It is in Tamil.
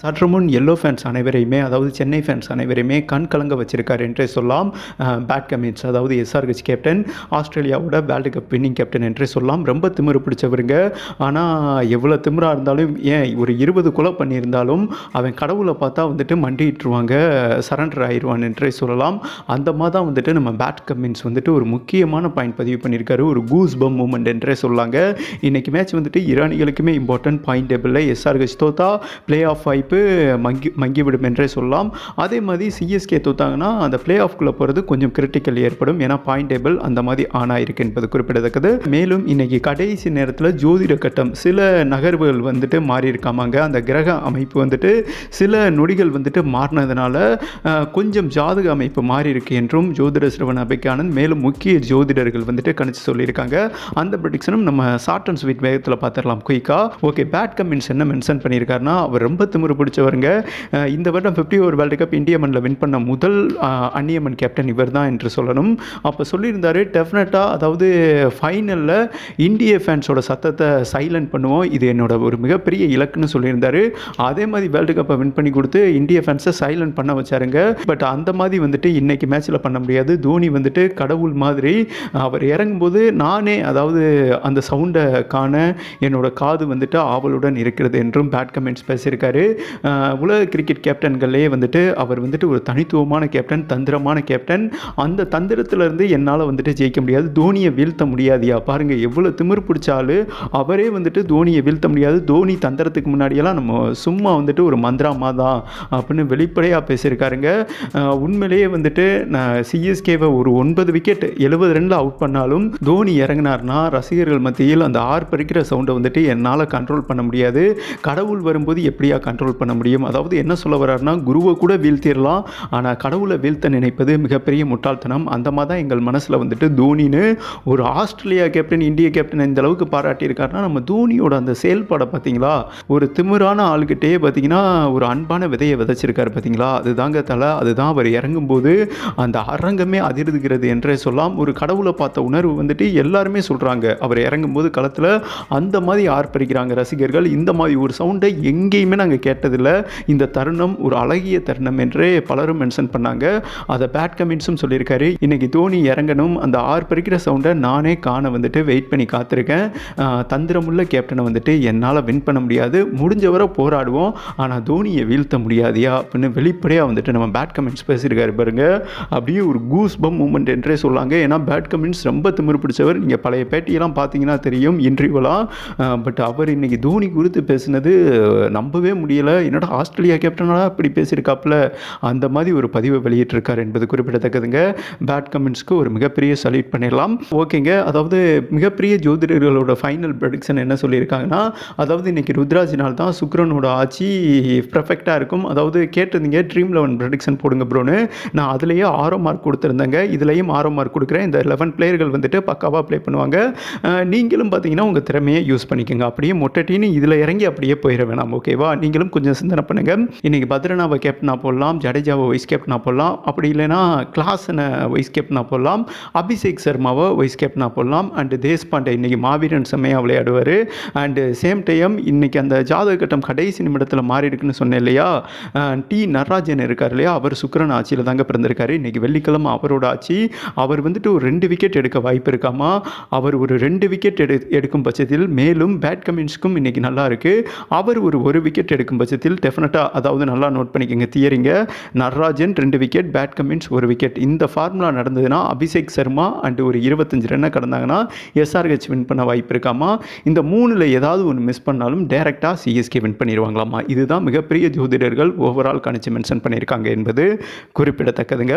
சற்று முன் எல்லோ ஃபேன்ஸ் அனைவரையுமே அதாவது சென்னை ஃபேன்ஸ் அனைவரையுமே கண் கலங்க வச்சிருக்கார் என்றே சொல்லலாம். பேட் கமின்ஸ் அதாவது எஸ்ஆர்ஹெச் கேப்டன் ஆஸ்திரேலியாவோட வேர்ல்டு கப் வின்னிங் கேப்டன் என்றே சொல்லலாம். ரொம்ப திமிரு பிடிச்சவருங்க. ஆனால் எவ்வளோ திமிராக இருந்தாலும் ஏன் ஒரு இருபது கொலை பண்ணியிருந்தாலும் அவன் கடவுளை பார்த்தா வந்துட்டு மண்டிட்டுருவாங்க சரண்டர் ஆயிடுவான் என்றே சொல்லலாம். அந்த மாதிரி தான் வந்துட்டு நம்ம பேட் கமின்ஸ் வந்துட்டு ஒரு முக்கியமான பாயிண்ட் பதிவு பண்ணியிருக்காரு. ஒரு கூஸ் பம் மூமெண்ட் என்றே சொல்லாங்க. இன்றைக்கி மேட்ச் வந்துட்டு ஈரானிகளுக்குமே இம்பார்ட்டன்ட் பாயிண்ட் டேபிளில் எஸ்ஆர்ஹெச் தோத்தா பிளே ஆஃப் வாய்ப்பு மங்கி மங்கிவிடும் என்றே சொல்லலாம். அதே மாதிரி சிஎஸ்கே தோத்தாங்கன்னா அந்த பிளே ஆஃப்குள்ளே போகிறது கொஞ்சம் கிரிட்டிக்கல் ஏற்படும். ஏன்னா பாயிண்ட் டேபிள் அந்த மாதிரி ஆன் ஆயிருக்கு என்பது குறிப்பிடத்தக்கது. மேலும் இன்னைக்கு கடைசி நேரத்தில் ஜோதிட கட்டம் சில நகர்வுகள் வந்துட்டு மாறி இருக்காமாங்க அந்த கிரக அமைப்பு வந்துட்டு சில நொடிகள் வந்துட்டு மாறினதுனால கொஞ்சம் ஜாதக அமைப்பு மாறி இருக்கு என்றும் ஜோதிட சிறுவன் அபைக்கானந்த் மேலும் முக்கிய ஜோதிடர்கள் வந்துட்டு கணிச்சு சொல்லியிருக்காங்க. அந்த ப்ரொடிக்ஷனும் நம்ம ஷார்ட் அண்ட் ஸ்வீட் வேகத்தில் பார்த்துடலாம் குயிக்கா ஓகே பேட் கமின்ஸ் என்ன மென்ஷன் பண்ணியிருக்காருன்னா அவர் ரொம்ப திமிரு பிடிச்சவருங்க. இந்த வருடம் ஃபிஃப்டி ஓவர் வேர்ல்டு கப் இந்திய மண்ணில் வின் பண்ண முதல் அஹ், கேப்டன் இவர் தான் என்று சொல்லணும். அப்போ சொல்லியிருந்தாரு டெஃபினட்டாக அதாவது ஃபைனலில் இந்திய ஃபேன்ஸோட சத்தத்தை சைலண்ட் பண்ணுவோம். இது என்னோட ஒரு மிகப்பெரிய இலக்குன்னு சொல்லியிருந்தாரு. அதே மாதிரி வேர்ல்டு கப்பை வின் பண்ணி கொடுத்து இந்திய ஃபேன்ஸை சைலண்ட் பண்ண வச்சாருங்க. பட் அந்த மாதிரி வந்துட்டு இன்றைக்கி மேட்ச்சில் பண்ண முடியாது. தோனி வந்துட்டு கடவுள் மாதிரி அவர் இறங்கும்போது நானே அதாவது அந்த சவுண்டை காண என்னோட காது வந்துட்டு ஆவலுடன் இருக்கிறது என்றும் பேட் கமெண்ட்ஸ் பேசியிருக்காரு. உலக கிரிக்கெட் கேப்டன்கள்லேயே வந்துட்டு அவர் வந்துட்டு ஒரு தனித்துவமான கேப்டன் தந்திரமான கேப்டன் அந்த தந்திரத்திலேருந்து என்னால் வந்துட்டு ஜெயிக்க முடியாது. தோனியை வீழ்த்த முடியாதியா? பாருங்கள் எவ்வளோ திமிர் பிடிச்சாலும் அவரே வந்துட்டு தோனியை வீழ்த்த முடியாது. தோனி தந்திரத்துக்கு முன்னாடியெல்லாம் நம்ம சும்மா வந்துட்டு ஒரு மந்திராமா தான் அப்படின்னு வெளிப்படையாக பேசியிருக்காருங்க. உண்மையிலேயே வந்துட்டு நான் சிஎஸ்கேவை ஒரு ஒன்பது விக்கெட் எழுபது ரனில் அவுட் பண்ணாலும் தோனி இறங்கினார்னா ரசிகர்கள் மத்தியில் அந்த ஆர்ப்பரிக்கிற பறிக்கிற சவுண்டை வந்துட்டு என்னால் கண்ட்ரோல் பண்ண முடியாது. கடவுள் வரும்போது எப்படியா கண்ட்ரோல் பண்ண முடியும். அதாவது என்ன சொல்ல வர்றாருன்னா குருவை கூட வீழ்த்திடலாம் ஆனால் கடவுளை வீழ்த்த நினைப்பது மிகப்பெரிய முட்டாள்தனம். அந்த மாதிரி தான் எங்கள் மனசில் வந்துட்டு தோனின்னு ஒரு ஆஸ்திரேலியா கேப்டன் இந்திய கேப்டன் இந்த அளவுக்கு பாராட்டியிருக்காருன்னா நம்ம தோனியோட அந்த செயல்பாடை பார்த்தீங்களா? ஒரு திமிரான ஆளுகிட்டே பார்த்தீங்கன்னா ஒரு அன்பான விதையை விதைச்சிருக்காரு பார்த்தீங்களா? அதுதாங்க தலை அதுதான் அவர் இறங்கும்போது அந்த அரங்கமே அதிர்துகிறது என்றே சொல்லலாம். ஒரு கடவுளை பார்த்த உணர்வு வந்துட்டு எல்லாருமே சொல்கிறாங்க அவர் இறங்கும்போது களத்தில் அந்த மாதிரி ஆர்ப்பரிக்கிறாங்க ரசிகர்கள். இந்த மாதிரி ஒரு சவுண்டை எங்கேயுமே நாங்கள் கேட்டதில் இந்த தருணம் ஒரு அழகிய தருணம் என்றே பலரும் மென்ஷன் பண்ணாங்க. அதை பேட் கமின்ஸும் சொல்லியிருக்காரு. இன்னைக்கு தோனி இறங்கணும். அந்த ஆர்ப்பரிக்கிற சவுண்டை நானே காண வந்துட்டு வெயிட் பண்ணி காத்திருக்கேன். தந்திரமுள்ள கேப்டனை வந்துட்டு என்னால் வின் பண்ண முடியாது. முடிஞ்சவரை போராடுவோம். ஆனால் தோனியை வீழ்த்த முடியாதியா அப்படின்னு வெளிப்படையாக வந்துட்டு நம்ம பேட் கமெண்ட்ஸ் பேசியிருக்காரு பாருங்க. அப்படியே ஒரு கூஸ் பம் மூமெண்ட் என்றே சொல்லாங்க. ஏன்னா பேட் கமெண்ட்ஸ் ரொம்ப திமிரு பிடிச்சவர். நீங்கள் பழைய பேட்டியெல்லாம் பார்த்தீங்கன்னா தெரியும். இன்டர்வியூலாம் பட் அவர் இன்னைக்கு தோனி குறித்து பேசினது நம்பவே முடியல. என்னோட ஆஸ்திரேலியா கேப்டனாக அப்படி பேசியிருக்காப்புல? அந்த மாதிரி ஒரு பதிவை வெளியிட்டிருக்கார் என்பது குறிப்பிடத்தக்கதுங்க. பேட் கமெண்ட்ஸ்க்கு ஒரு மிகப்பெரிய சல்யூட் பண்ணிடலாம். ஓகேங்க. அதாவது மிகப்பெரிய ஜோதிடர்களோட ஃபைனல் ப்ரடிக்ஷன் என்ன சொல்லியிருக்காங்கன்னா அதாவது இன்றைக்கி ருத்ராஜினால் தான் சுக்ரனோட ஆட்சி பர்ஃபெக்டாக இருக்கும். அதாவது கேட்டிருந்தீங்க ட்ரீம் லெவன் ப்ரடிக்ஷன் போடுங்க ப்ரோன்னு நான் அதுலேயே ஆரோ மார்க் கொடுத்துருந்தேங்க. இதுலேயும் ஆரோ மார்க் கொடுக்குறேன். இந்த லெவன் பிளேயர்கள் வந்துட்டு பக்காவாக ப்ளே பண்ணுவாங்க. நீங்களும் பார்த்தீங்கன்னா உங்கள் திறமையை யூஸ் பண்ணிக்கோங்க. அப்படியே மொட்டட்டின்னு இதில் இறங்கி அப்படியே போயிட வேணாம். ஓகேவா நீங்களும் கொஞ்சம் சிந்தனை பண்ணுங்க. இன்னைக்கு பத்ரனாவை கேப்டனாக போடலாம் ஜடேஜாவை வைஸ் கேப்டனாக போடலாம் அப்படி இல்லைன்னா கிளாஸனை வைஸ் கேப்டனாக போடலாம் அபிஷேக் சர்மாவை வைஸ் கேப்டனாக போடலாம் அண்டு தேஷ்பாண்டே இன்னைக்கு மாவீரன் செம்மையாக விளையாடுவார். அண்டு சேம் டைம் இன்னைக்கு அந்த ஜாதக கட்டம் கடைசி நிமிடத்தில் மாறி இருக்குன்னு சொன்னேன் இல்லையா? டி நடராஜன் இருக்கார் இல்லையா? அவர் சுக்கிரன் ஆட்சியில் தாங்க பிறந்திருக்காரு. இன்னைக்கு வெள்ளிக்கிழமை அவரோட ஆட்சி. அவர் வந்துட்டு ஒரு ரெண்டு விக்கெட் எடுக்க வாய்ப்பு இருக்காமா? அவர் ஒரு ரெண்டு விக்கெட் எடு எடுக்கும் பட்சத்தில் மேலும் பேட் கமின்ஸ்க்கும் இன்னைக்கு நல்லா இருக்கு. அவர் ஒரு ஒரு விக்கெட் எடுக்கும் பட்சத்தில் டெஃபினட்டாக அதாவது நல்லா நோட் பண்ணிக்கோங்க தியரிங்க நட்ராஜன் ரெண்டு விக்கெட் பேட் கமின்ஸ் ஒரு விக்கெட் இந்த ஃபார்முலா நடந்ததுன்னா அபிஷேக் சர்மா அண்ட் ஒரு இருபத்தஞ்சு ரன்னை கடந்தாங்கன்னா எஸ்ஆர்ஹெச் வின் பண்ண வாய்ப்பு இருக்காமா? இந்த மூணில் ஏதாவது ஒன்று மிஸ் பண்ணாலும் டேரெக்டாக சிஎஸ்கே வின் பண்ணிடுவாங்களாமா இதுதான் மிகப்பெரிய ஜோதிடர்கள் ஓவரால் கணிச்சு மென்ஷன் பண்ணியிருக்காங்க என்பது குறிப்பிடத்தக்கதுங்க.